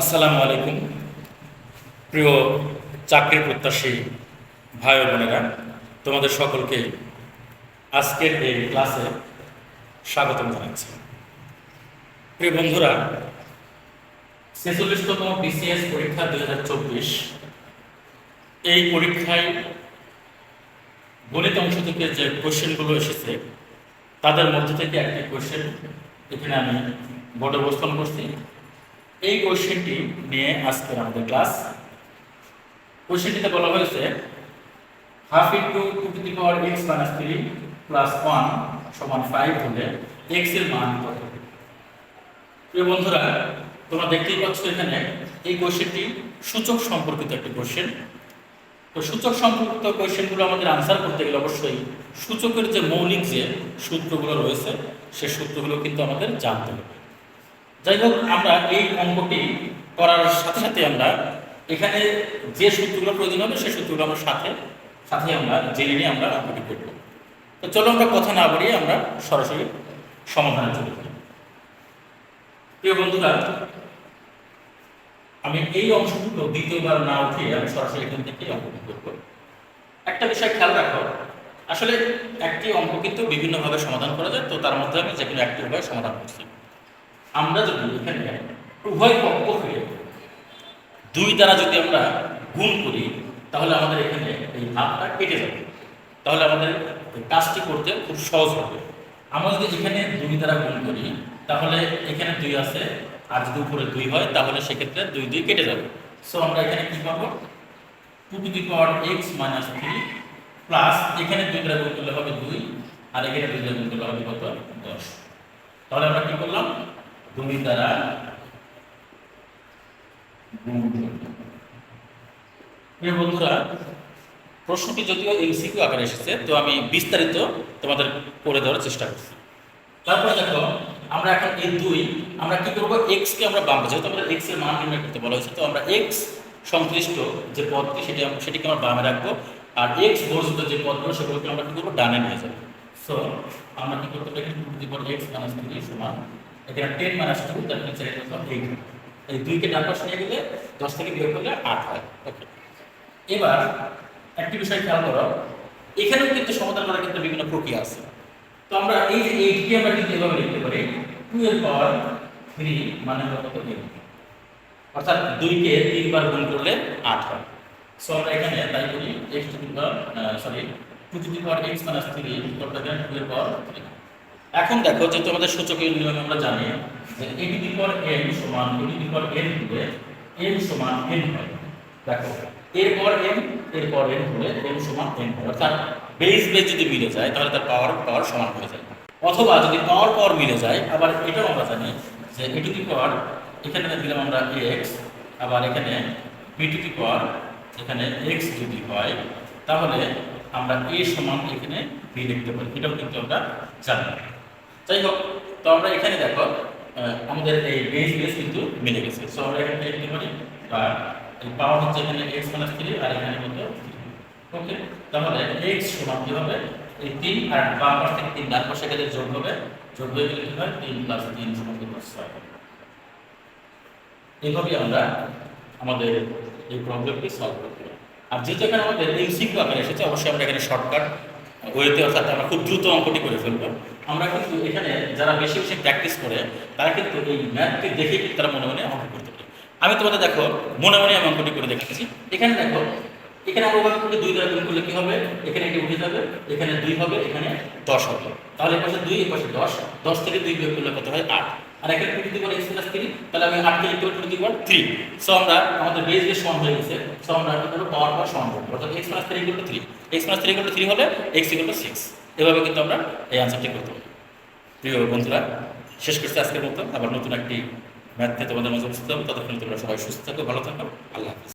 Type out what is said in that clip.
আসসালামু আলাইকুম। প্রিয় চাকরির প্রত্যাশী ভাই বোনেরা, তোমাদের সকলকে আজকের এই ক্লাসে স্বাগতম জানাচ্ছি। প্রিয় বন্ধুরা, ছেচল্লিশতম বিসিএস পরীক্ষা দুই হাজার চব্বিশ, এই পরীক্ষায় গণিত অংশ থেকে যে কোশ্চেনগুলো এসেছে, তাদের মধ্যে থেকে একটি কোশ্চেন এখানে আমি বোর্ডে উপস্থাপন করছি। এই কোশ্চেনটি নিয়ে আজকে আমাদের ক্লাস। কোশ্চেনটিতে বলা হয়েছে, half into two to the power X minus three plus one সমান ফাইভ হলে এক্সের মান কত? প্রিয় বন্ধুরা, তোমরা দেখতেই পাচ্ছ এখানে এই কোশ্চেনটি সূচক সম্পর্কিত একটি কোশ্চেন। তো সূচক সম্পর্কিত কোয়েশ্চেনগুলো আমাদের আনসার করতে গেলে অবশ্যই সূচকের যে মৌলিক যে সূত্রগুলো রয়েছে, সে সূত্রগুলো কিন্তু আমাদের জানতে হবে। যাই হোক আমরা এই অঙ্কটি করার সাথে সাথে আমরা এখানে যে সূত্রগুলো প্রয়োজন হবে, সেই সূত্রগুলো আমরা সাথে সাথে আমরা জেনে নিয়ে আমরা অঙ্কটি করব। তো চলো আমরা কথা না বাড়িয়ে আমরা সরাসরি সমাধানে চলে যাই। প্রিয় বন্ধুরা, আমি এই অংশটুকু দ্বিতীয়বার না উঠিয়ে আমি সরাসরি এখান থেকে অঙ্কটি করব। একটা বিষয় খেয়াল রাখো, আসলে একটি অঙ্ক কিন্তু বিভিন্নভাবে সমাধান করা যায়, তো তার মধ্যে আমি যে কোনো একটি উপায় সমাধান করছি। আমরা যদি এখানে উভয় পক্ষকে দুই দ্বারা যদি আমরা গুণ করি, তাহলে আমাদের এখানে এই ভাবটা কেটে যাবে। তাহলে আমাদের কাজটি করতে খুব সহজ হবে। আমরা যদি এখানে দুই দ্বারা গুণ করি, তাহলে এখানে দুই আছে, আর যদি উপরে দুই হয়, তাহলে সেক্ষেত্রে দুই দুই কেটে যাবে। সো আমরা এখানে কি পাবো? Two to the power X minus three plus এখানে দুই দ্বারা গুণ করলে হবে দুই, আর এখানে দুই দ্বারা গুণ করলে হবে কত? দশ। তাহলে আমরা কি করলাম? করলাম। প্রিয় বন্ধুরা, প্রশ্নটি যদিও এমসিকিউ আকারে এসেছে, তো আমি বিস্তারিত তোমাদের করে দেওয়ার চেষ্টা করছি। তারপরে দেখো, আমরা এখন এই দুই, আমরা কি করব? এক্স কে আমরা বাম যেহেতু আমরা এক্সের মান নির্ণয় করতে বলা হয়েছে, তো আমরা এক্স সংশ্লিষ্ট যে পদটি, সেটি সেটিকে আমরা বামে রাখব, আর এক্স বর্জিত যে পদগুলো, সেগুলোকে আমরা কি করব? ডানে নিয়ে যাব। সো আমরা কি করতে পারি? এক্স মাইনাস সমান এখানে টেন মাইনাস টু এটা হলো এইট এই দুইকে ডান পাশে নিয়ে গেলে দশ থেকে বিয়োগ করলে আট হয়। ওকে এবার একটি বিষয় খেয়াল করো, এখানেও কিন্তু সমাধান করার কিন্তু বিভিন্ন প্রক্রিয়া আছে। তো আমরা এই যে এইটকে আমরা কিন্তু এভাবে লিখতে পারি টু এর পাওয়ার থ্রি মানে হলো কত এইট অর্থাৎ দুইকে তিনবার গুণ করলে আট হয়। সো আমরা এখানে তাই করি X two sorry two to the power X minus three two এর পাওয়ার থ্রি এখন দেখো যে তোমাদের সূচকের নিয়ম আমরা জানি যে এ টু দি পাওয়ার এন সমান A to the power N হলে এন সমান এন হয়। দেখো এরপর এন এরপর এন হলে এন সমান এন হয়। অর্থাৎ বেস বেস যদি মিলে যায়, তাহলে তার পাওয়ার পাওয়ার সমান হয়ে যায়। অথবা যদি পাওয়ার পাওয়ার মিলে যায়, আবার এটাও আমরা জানি যে এ টু দি পাওয়ার এখানে দিলাম আমরা এক্স আবার এখানে বি টু দি পাওয়ার এখানে এক্স যদি হয়, তাহলে আমরা এ সমান এখানে বি লিখতে পারি। এটাও কিন্তু আমরা জানি। যাই হোক, তো আমরা এখানে দেখো আমাদের এই বেস বেস কিন্তু মিলে গেছে। সো আমরা এখানে লিখতে পারি এই পাওয়ার হচ্ছে এখানে এক্স মাইনাস থ্রি আর এখানে কত ওকে তাহলে এক্স সমান কি হবে? এই তিন আর বাম পাশ থেকে তিন, ডান পাশে গেলে যোগ হবে। যোগ হয়ে গেলে কি হয়? তিন প্লাস তিন সমান কত ছয়। এইভাবে আমরা আমাদের এই প্রবলেমটি সলভ করতে পারি। আর যেহেতু এখানে আমাদের এমসিকিউ আকারে এসেছে, অবশ্যই আমরা এখানে শর্টকাট ওয়েতে অর্থাৎ আমরা খুব দ্রুত অঙ্কটি করে ফেলব। আমরা কিন্তু এখানে যারা বেশি বেশি প্র্যাকটিস করে, তারা কিন্তু এই ম্যাথটি দেখে কিন্তু তারা মনে মনে অঙ্ক করতে পারে। আমি তোমাদের দেখো, মনে মনে আমি অঙ্কটি করে দেখাচ্ছি। এখানে দেখো, এখানে আমরা ওভাবে করলে দুই দ্বারা গুণ করলে কি হবে? এখানে এটি উঠে যাবে, এখানে দুই হবে, এখানে দশ হবে। তাহলে এ পাশে দুই, এ পাশে দশ দশ থেকে দুই বিয়োগ করলে কত হয়? আট। আর একের two to X plus three তাহলে আমি আটকে লিখতে পারি টু টু থ্রি সো আমরা, আমাদের বেস বেস সমান হয়ে গেছে সো আমরা কি করব পাওয়ার পাওয়ার সমান করব। অর্থাৎ X plus three equal to three X plus three equal to three হলে এক্স ইকুয়াল টু সিক্স এভাবে কিন্তু আমরা এই আনসারটি করতে পারি। প্রিয় বন্ধুরা, শেষ করছি আজকের মতো। আবার নতুন একটি ম্যাথে তোমাদের মাঝে উপস্থিত হব। ততক্ষণ তোমরা সবাই সুস্থ থাকো, ভালো থাকো। আল্লাহ হাফিজ।